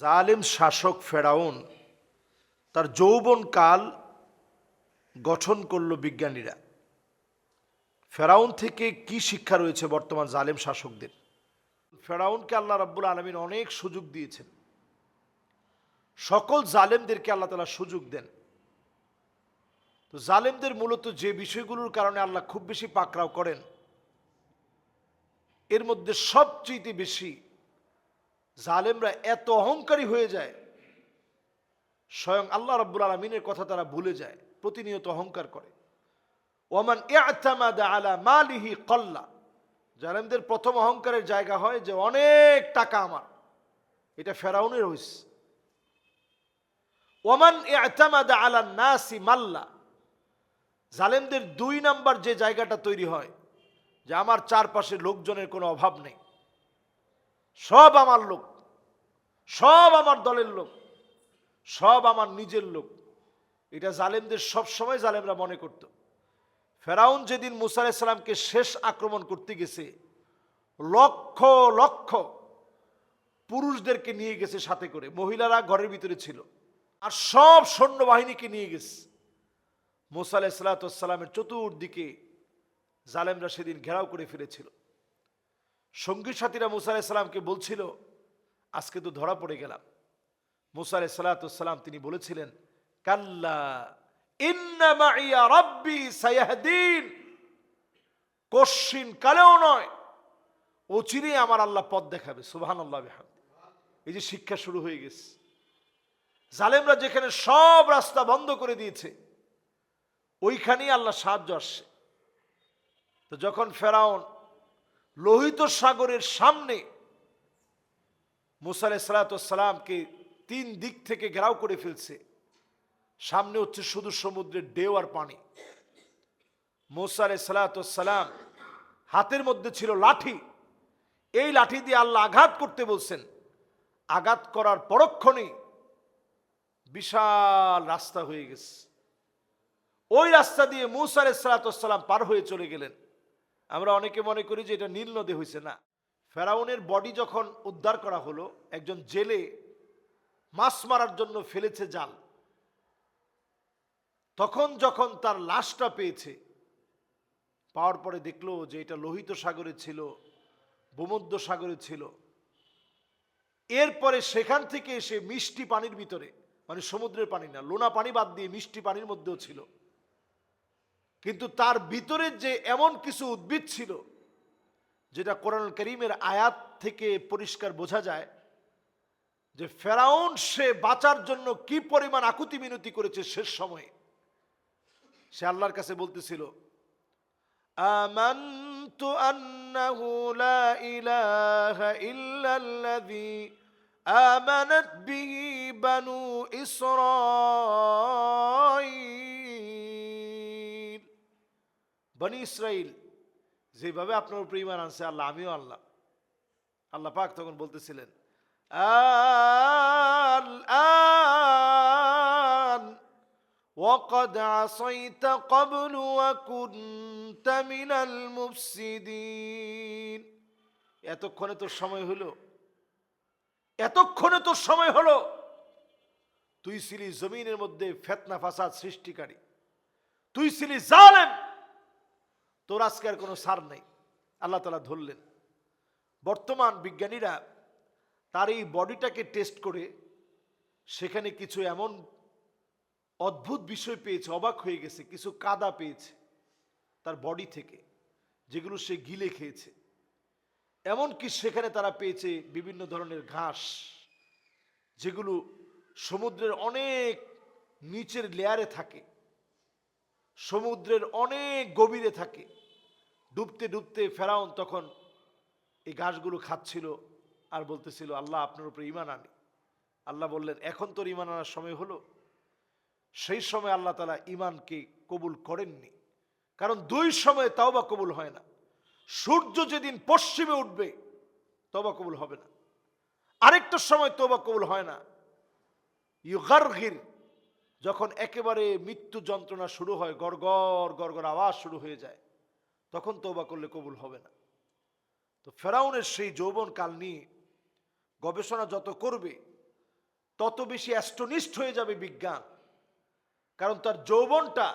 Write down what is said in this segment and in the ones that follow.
জালেম শাসক ফেরাউন তার যৌবন কাল গঠন করল বিজ্ঞানীরা। ফেরাউন থেকে কি শিক্ষা রয়েছে বর্তমান জালেম শাসকদের? ফেরাউনকে আল্লাহ রাব্বুল আলমিন অনেক সুযোগ দিয়েছেন। সকল জালেমদেরকে আল্লাহ তালা সুযোগ দেন। তো জালেমদের মূলত যে বিষয়গুলোর কারণে আল্লাহ খুব বেশি পাকড়াও করেন, এর মধ্যে সবচেয়ে বেশি জালেমরা এত অহংকারী হয়ে যায়, স্বয়ং আল্লাহ রাব্বুল আলমিনের কথা তারা ভুলে যায়, প্রতিনিয়ত অহংকার করে। ওমান আলা মালিহি কল্লা, জালেমদের প্রথম অহংকারের জায়গা হয় যে অনেক টাকা আমার, এটা ফেরাউনের হইস। ওমান ইয়াতামাদা আলা নাসি মাল্লা, জালেমদের দুই নাম্বার যে জায়গাটা তৈরি হয়, যে আমার চারপাশে লোকজনের কোনো অভাব নেই। সব আমার লোক, সব আমার দলের লোক, সব আমার নিজের লোক। এটা জালেমদের সব সময় জালেমরা মনে করত। ফেরাউন যেদিন মুসা আলাইসাল্লামকে শেষ আক্রমণ করতে গেছে, লক্ষ লক্ষ পুরুষদেরকে নিয়ে গেছে সাথে করে। মহিলারা ঘরের ভিতরে ছিল। আর সব সৈন্যবাহিনীকে নিয়ে গেছে। মুসা আলাইসাল্লামের চতুর্দিকে জালেমরা সেদিন ঘেরাও করে ফেলেছিল। সঙ্গী সাথীরা মুসা আলাইসাল্লামকে বলছিল, আজকে তো ধরা পড়ে গেলাম। মুসা আলাইসাল্লাম তিনি বলেছিলেন, কাল্লা সায়াহদিন। কশিন কালেও নয়, অচিরে আমার আল্লাহ পথ দেখাবে সুবহান আল্লাহ এই যে শিক্ষা শুরু হয়ে গেছে। জালেমরা যেখানে সব রাস্তা বন্ধ করে দিয়েছে, ওইখানেই আল্লাহ সাহায্য আসছে। তো যখন ফেরাউন লোহিত সাগরের সামনে মুসা সালাতামকে তিন দিক থেকে ঘেরাও করে ফেলছে। সামনে হচ্ছে শুধু সমুদ্রের ঢেউ আর পানি। মোসা সালাতাম হাতের মধ্যে ছিল লাঠি। এই লাঠি দিয়ে আল্লাহ আঘাত করতে বলছেন। আঘাত করার পরক্ষণেই বিশাল রাস্তা হয়ে গেছে। ওই রাস্তা দিয়ে মুসা সালাতাম পার হয়ে চলে গেলেন। আমরা অনেকে মনে করি যে এটা নীল নদী হয়েছে না। ফেরাউনের বডি যখন উদ্ধার করা হলো, একজন জেলে মাছ মারার জন্য ফেলেছে জাল। তখন যখন তার লাশটা পেয়েছে, পাওয়ার পরে দেখল যে এটা লোহিত সাগরে ছিল, ভূমধ্য সাগরে ছিল। এরপরে সেখান থেকে এসে মিষ্টি পানির ভিতরে মানে সমুদ্রের পানি না, লোনা পানি বাদ দিয়ে মিষ্টি পানির মধ্যেও ছিল। কিন্তু তার ভিতরে যে এমন কিছু উদ্ভিদ ছিল, যেটা কোরআন করিমের আয়াত থেকে পরিষ্কার বোঝা যায় যে ফেরাউন সে বাঁচার জন্য কি পরিমাণ আকুতি মিনতি করেছে শেষ সময়ে। সে আল্লাহর কাছে বলতেছিল আমান্তু বিহি বানু ইসরাঈল। বনি ইসরাইল যেভাবে আপনার উপরে ইমান আনছে আল্লাহ আমিও আল্লাহ আল্লাহ পাক তখন বলতেছিলেন الآن وقد عصيت قبل وكنت من المفسدين এতক্ষণে তোর সময় হলো এতক্ষণে তোর সময় হলো তুই ছিলি জমিনের মধ্যে ফেতনা ফাসাদ সৃষ্টিকারী তুই ছিলি জালেম তোর আজকে আর কোনো সার নেই। আল্লাহ তালা ধরলেন। বর্তমান বিজ্ঞানীরা তার এই বডিটাকে টেস্ট করে সেখানে কিছু এমন অদ্ভুত বিষয় পেয়েছে, অবাক হয়ে গেছে, কিছু কাদা পেয়েছে তার বডি থেকে, যেগুলো সে গিলে খেয়েছে। এমনকি সেখানে তারা পেয়েছে বিভিন্ন ধরনের ঘাস, যেগুলো সমুদ্রের অনেক নিচের লেয়ারে থাকে। সমুদ্রের অনেক গভীরে থাকে। ডুবতে ডুবতে ফেরাউন তখন এই ঘাসগুলো খাচ্ছিল আর বলতেছিল, আল্লাহ, আপনার উপরে ইমান আনি। আল্লাহ বললেন, এখন তোর ইমান আনার সময় হলো। সেই সময় আল্লাহ তালা ইমানকে কবুল করেননি। কারণ দুই সময়ে তাও বা কবুল হয় না। সূর্য যেদিন পশ্চিমে উঠবে তবা কবুল হবে না। আরেকটা সময় তোবা কবুল হয় না। ইউগারগির যখন একেবারে মৃত্যু যন্ত্রণা শুরু হয় গড়গড় গড়গড় আওয়াজ শুরু হয়ে যায়, তখন তোবা করলে কবুল হবে না। তো ফেরাউনের সেই যৌবন কাল নিয়ে গবেষণা যত করবে, তত বেশি অ্যাস্টনিস্ট হয়ে যাবে বিজ্ঞান। কারণ তার যৌবনটা,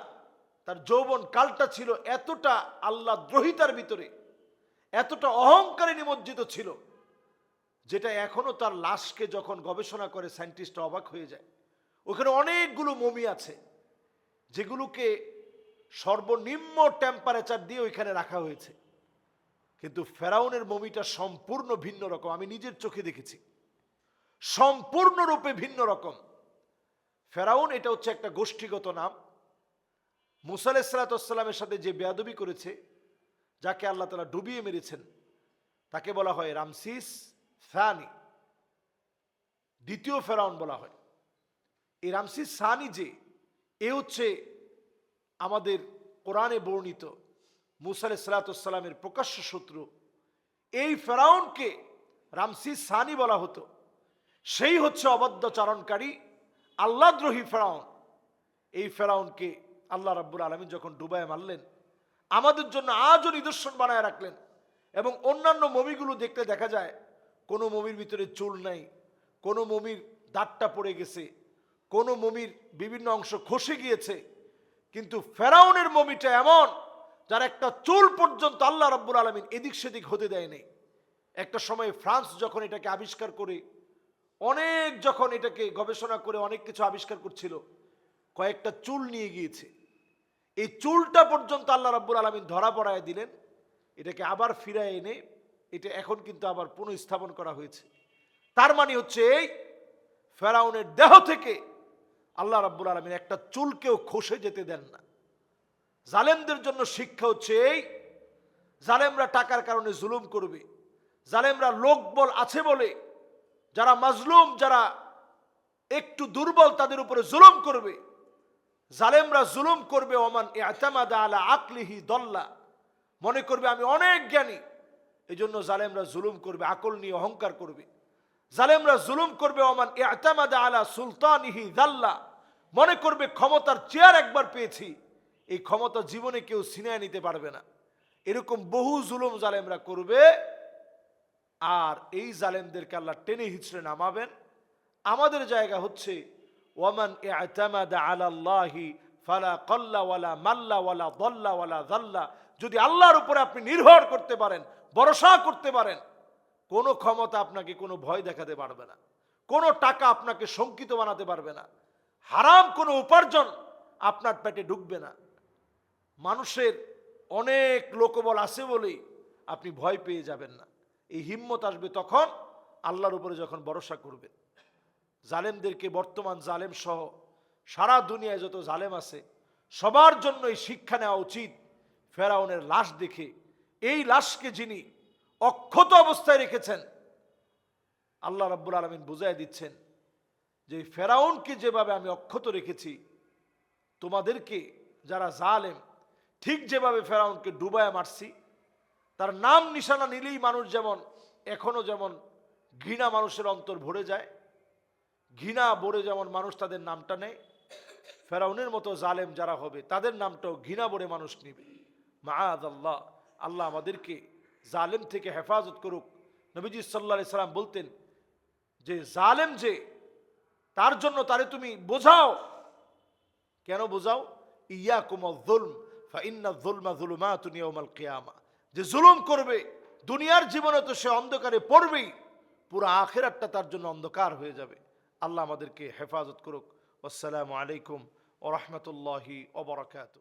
তার যৌবন কালটা ছিল এতটা আল্লাহ দ্রোহিতার ভিতরে, এতটা অহংকারে নিমজ্জিত ছিল, যেটা এখনও তার লাশকে যখন গবেষণা করে, সায়েন্টিস্টরা অবাক হয়ে যায়। ওখানে অনেকগুলো মমি আছে, যেগুলোকে সর্বনিম্ন টেম্পারেচার দিয়ে ওইখানে রাখা হয়েছে। কিন্তু ফেরাউনের মমিটা সম্পূর্ণ ভিন্ন রকম, আমি নিজের চোখে দেখেছি। সম্পূর্ণরূপে ভিন্ন রকম। ফেরাউন এটা হচ্ছে একটা গোষ্ঠীগত নাম। মুসা আলাইসালাতামের সাথে যে বেয়াদবি করেছে, যাকে আল্লাহ তালা ডুবিয়ে মেরেছেন, তাকে বলা হয় রামসিস সানি। দ্বিতীয় ফেরাউন বলা হয়। এই রামসিস সানি যে, এ হচ্ছে আমাদের কোরআনে বর্ণিত মুসা আলাইসালাতামের প্রকাশ্য শত্রু। এই ফেরাউনকে রামসিস সানি বলা হতো। সেই হচ্ছে অবদ্ধচারণকারী আল্লাদ্রোহী ফেরাউন। এই ফেরাউনকে আল্লাহ রাব্বুল আলমিন যখন ডুবায় মারলেন, আমাদের জন্য আজও নিদর্শন বানায় রাখলেন এবং অন্যান্য মমিগুলো দেখতে দেখা যায় কোনো মমির ভিতরে চুল নাই, কোনো মমির দাঁতটা পড়ে গেছে কোনো মমির বিভিন্ন অংশ খসে গিয়েছে, কিন্তু ফেরাউনের মমিটা এমন যার একটা চুল পর্যন্ত আল্লাহ রাব্বুল আলমিন এদিক সেদিক হতে দেয়নি। একটা সময় ফ্রান্স যখন এটাকে আবিষ্কার করে, অনেক যখন এটাকে গবেষণা করে অনেক কিছু আবিষ্কার করছিল, কয়েকটা চুল নিয়ে গিয়েছে। এই চুলটা পর্যন্ত আল্লাহ রাব্বুল আলমিন ধরা পড়ায় দিলেন, এটাকে আবার ফিরায় এনে এটা এখন কিন্তু আবার পুনঃস্থাপন করা হয়েছে। তার মানে হচ্ছে এই ফেরাউনের দেহ থেকে আল্লাহ রাব্বুল আলমিন একটা চুলকেও খসে যেতে দেন না। জালেমদের জন্য শিক্ষা হচ্ছে এই, জালেমরা টাকার কারণে জুলুম করবে। জালেমরা লোকবল আছে বলে, যারা মাজলুম, যারা একটু দুর্বল, তাদের উপরে জুলুম করবে। জালেমরা জুলুম করবে, ওমান আলা আকলিহি দল্লা। মনে করবে, আমি অনেক জ্ঞানী। এই জন্য জালেমরা জুলুম করবে, আকল নিয়ে অহংকার করবে। জালেমরা জুলুম করবে, ওমান এতামাদা আলা সুলতানিহি দাল্লা। মনে করবে ক্ষমতার চেয়ার একবার পেয়েছি। এই ক্ষমতা জীবনে কেউ ছিনিয়ে নিতে পারবে না। এরকম বহু জুলুম জালেমরা করবে। আর এই জালেমদেরকে আল্লাহ টেনে হিচড়ে নামাবেন। আমাদের জায়গা হচ্ছে, ওয়ামান আলাল্লাহি ফালা কল্লা ওয়ালা মাল্লা ওয়ালা দল্লা ওয়ালা যদি আল্লাহর উপরে আপনি নির্ভর করতে পারেন, ভরসা করতে পারেন, কোনো ক্ষমতা আপনাকে কোনো ভয় দেখাতে পারবে না। কোনো টাকা আপনাকে শঙ্কিত বানাতে পারবে না। হারাম কোনো উপার্জন আপনার পেটে ঢুকবে না। মানুষের অনেক লোকবল আছে বলেই আপনি ভয় পেয়ে যাবেন না। এই হিম্মত আসবে তখন আল্লাহর উপরে যখন ভরসা করবেন। জালেমদেরকে বর্তমান জালেম সহ সারা দুনিয়ায় যত জালেম আছে, সবার জন্য এই শিক্ষা নেওয়া উচিত ফেরাউনের লাশ দেখে। এই লাশকে যিনি অক্ষত অবস্থায় রেখেছেন, আল্লাহ রাব্বুল আলমিন বুঝাই দিচ্ছেন যে ফেরাউনকে যেভাবে আমি অক্ষত রেখেছি, তোমাদেরকে যারা জালেম, ঠিক যেভাবে ফেরাউনকে ডুবায় মারছি, তার নাম নিশানা নিলেই মানুষ যেমন এখনও যেমন ঘৃণা মানুষের অন্তর ভরে যায়, ঘৃণা ভরে যেমন মানুষ তাদের নামটা নেয়, ফেরাউনের মতো জালেম যারা হবে, তাদের নামটাও ঘৃণা ভরে মানুষ নিবে। মাআদ আল্লাহ আল্লাহ আমাদেরকে জালেম থেকে হেফাজত করুক। নবীজি সাল্লা সাল্লাম বলতেন, যে জালেম যে তার জন্য তারে তুমি বোঝাও। কেন বোঝাও? ইয়া কুমল জুলম কিয়ামা। যে জুলুম করবে, দুনিয়ার জীবনে তো সে অন্ধকারে পড়বেই, পুরো আখেরাতটা তার জন্য অন্ধকার হয়ে যাবে। আল্লাহ আমাদেরকে হেফাজত করুক। আসসালামু আলাইকুম ও রহমতুল্লাহি ওবরাকাতু